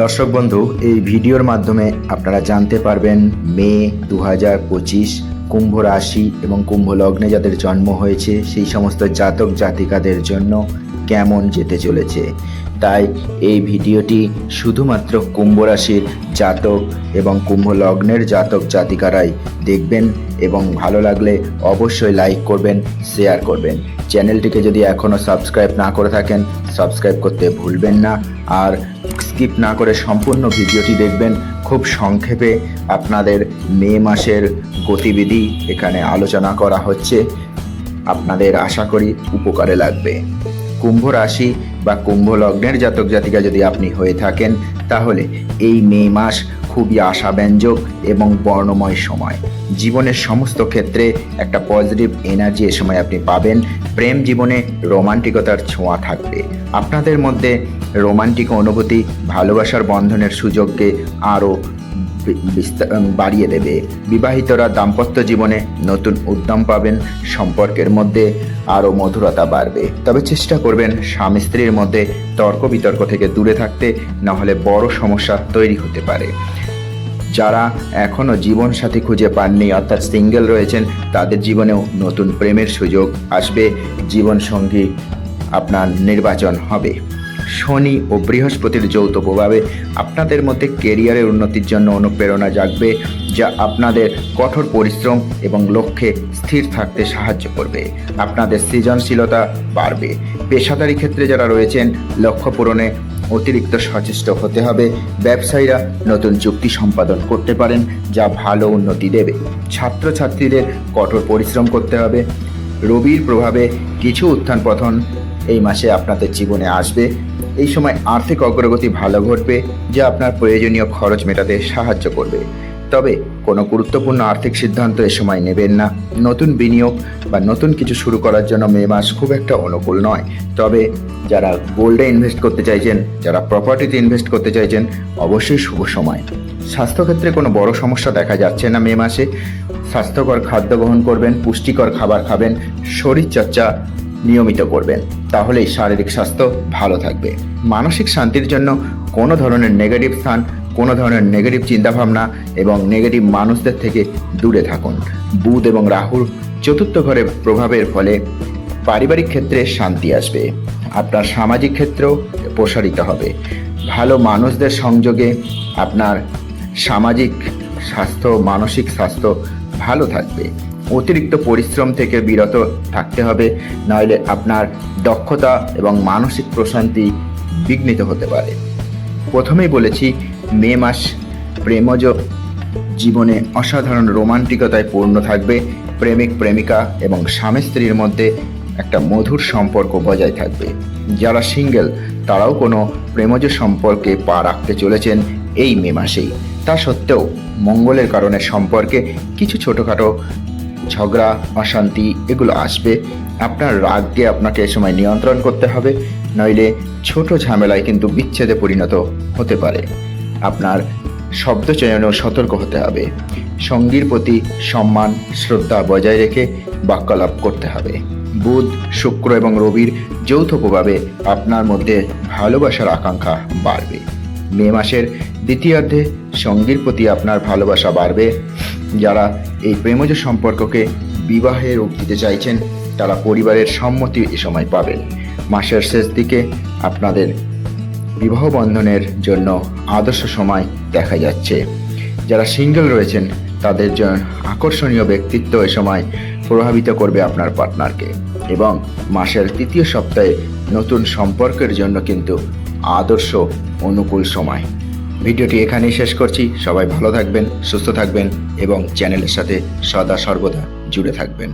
দর্শক বন্ধু, এই ভিডিওর মাধ্যমে আপনারা জানতে পারবেন মে দু হাজার পঁচিশ কুম্ভ রাশি এবং কুম্ভ লগ্নে যাদের জন্ম হয়েছে, সেই সমস্ত জাতক জাতিকাদের জন্য কেমন যেতে চলেছে। তাই এই ভিডিওটি শুধুমাত্র কুম্ভ রাশির জাতক এবং কুম্ভ লগ্নের জাতক জাতিকারাই দেখবেন এবং ভালো লাগলে অবশ্যই লাইক করবেন, শেয়ার করবেন। চ্যানেলটিকে যদি এখনও সাবস্ক্রাইব না করে থাকেন, সাবস্ক্রাইব করতে ভুলবেন না। আর স্কিপ না করে সম্পূর্ণ ভিডিওটি দেখবেন। খুব সংক্ষেপে আপনাদের মে মাসের গতিবিধি এখানে আলোচনা করা হচ্ছে। আপনাদের আশা করি উপকারে লাগবে। কুম্ভ রাশি বা কুম্ভ লগ্নের জাতক জাতিকা যদি আপনি হয়ে থাকেন, তাহলে এই মে মাস খুবই আশাব্যঞ্জক এবং বর্ণময় সময়। জীবনের সমস্ত ক্ষেত্রে একটা পজিটিভ এনার্জি এ সময় আপনি পাবেন। প্রেম জীবনে রোমান্টিকতার ছোঁয়া থাকবে। আপনাদের মধ্যে রোমান্টিক অনুভূতি ভালোবাসার বন্ধনের সুযোগকে আরও বাড়িয়ে দেবে। বিবাহিতরা দাম্পত্য জীবনে নতুন উদ্যম পাবেন। সম্পর্কের মধ্যে আরও মধুরতা বাড়বে। তবে চেষ্টা করবেন স্বামী স্ত্রীর মধ্যে তর্ক বিতর্ক থেকে দূরে থাকতে, নাহলে বড় সমস্যা তৈরি হতে পারে। যারা এখনও জীবনসাথী খুঁজে পাননি, অর্থাৎ সিঙ্গেল রয়েছেন, তাদের জীবনেও নতুন প্রেমের সুযোগ আসবে। জীবনসঙ্গী আপনার নির্বাচন হবে। শনি ও বৃহস্পতির যৌথ প্রভাবে আপনাদের মধ্যে কেরিয়ারের উন্নতির জন্য অনুপ্রেরণা জাগবে, যা আপনাদের কঠোর পরিশ্রম এবং লক্ষ্যে স্থির থাকতে সাহায্য করবে। আপনাদের সৃজনশীলতা বাড়বে। পেশাদারি ক্ষেত্রে যারা রয়েছেন, লক্ষ্য পূরণে অতিরিক্ত সচেষ্ট হতে হবে। ব্যবসায়ীরা নতুন চুক্তি সম্পাদন করতে পারেন, যা ভালো উন্নতি দেবে। ছাত্রছাত্রীদের কঠোর পরিশ্রম করতে হবে। রবির প্রভাবে কিছু উত্থান পথন এই মাসে আপনাদের জীবনে আসবে। এই সময় আর্থিক অগ্রগতি ভালো ঘটবে, যা আপনার প্রয়োজনীয় খরচ মেটাতে সাহায্য করবে। তবে কোনো গুরুত্বপূর্ণ আর্থিক সিদ্ধান্ত এ সময় নেবেন না। নতুন বিনিয়োগ বা নতুন কিছু শুরু করার জন্য মে মাস খুব একটা অনুকূল নয়। তবে যারা গোল্ডে ইনভেস্ট করতে চাইছেন, যারা প্রপার্টিতে ইনভেস্ট করতে চাইছেন, অবশ্যই শুভ সময়। স্বাস্থ্যক্ষেত্রে কোনো বড় সমস্যা দেখা যাচ্ছে না মে মাসে। স্বাস্থ্যকর খাদ্য গ্রহণ করবেন, পুষ্টিকর খাবার খাবেন, শরীরচর্চা নিয়মিত করবেন। তাহলেই শারীরিক স্বাস্থ্য ভালো থাকবে। মানসিক শান্তির জন্য কোনো ধরনের নেগেটিভ স্থান কোনো ধরনের নেগেটিভ চিন্তাভাবনা এবং নেগেটিভ মানুষদের থেকে দূরে থাকুন। বুধ এবং রাহুর চতুর্থ ঘরে প্রভাবের ফলে পারিবারিক ক্ষেত্রে শান্তি আসবে। আপনার সামাজিক ক্ষেত্রেও প্রসারিত হবে। ভালো মানুষদের সংযোগে আপনার সামাজিক স্বাস্থ্য, মানসিক স্বাস্থ্য ভালো থাকবে। অতিরিক্ত পরিশ্রম থেকে বিরত থাকতে হবে নইলে আপনার দক্ষতা এবং মানসিক প্রশান্তি বিঘ্নিত হতে পারে। প্রথমেই বলেছি মে মাস প্রেমজ জীবনে অসাধারণ রোমান্টিকতায় পূর্ণ থাকবে। প্রেমিক, প্রেমিকা এবং স্বামী স্ত্রীর মধ্যে একটা মধুর সম্পর্ক বজায় থাকবে। যারা সিঙ্গেল, তারাও কোনো প্রেমজ সম্পর্কে পা রাখতে চলেছেন এই মে মাসেই। তা সত্ত্বেও মঙ্গলের কারণে সম্পর্কে কিছু ছোটোখাটো ঝগড়া, অশান্তি এগুলো আসবে। আপনার রাগকে আপনাকে এ সময় নিয়ন্ত্রণ করতে হবে, নইলে ছোট ঝামেলায় কিন্তু বিচ্ছেদে পরিণত হতে পারে। আপনার শব্দ চয়নেও সতর্ক হতে হবে। সঙ্গীর প্রতি সম্মান, শ্রদ্ধা বজায় রেখে বাক্যালাপ করতে হবে। বুধ, শুক্র এবং রবির যৌথ প্রভাবে আপনার মধ্যে ভালোবাসার আকাঙ্ক্ষা বাড়বে। মে মাসের দ্বিতীয়ার্ধে সঙ্গীর প্রতি আপনার ভালোবাসা বাড়বে। যারা এই প্রেমজ সম্পর্ককে বিবাহে রূপ দিতে চাইছেন, তারা পরিবারের সম্মতি এ সময় পাবেন। মাসের শেষ দিকে আপনাদের বিবাহ বন্ধনের জন্য আদর্শ সময় দেখা যাচ্ছে। যারা সিঙ্গেল রয়েছেন, তাদের জন্য আকর্ষণীয় ব্যক্তিত্ব এ সময় প্রভাবিত করবে আপনার পার্টনারকে। এবং মাসের তৃতীয় সপ্তাহে নতুন সম্পর্কের জন্য কিন্তু আদর্শ অনুকূল সময়। ভিডিওটি এখানেই শেষ করছি। সবাই ভালো থাকবেন, সুস্থ থাকবেন এবং চ্যানেলের সাথে সদা সর্বদা জুড়ে থাকবেন।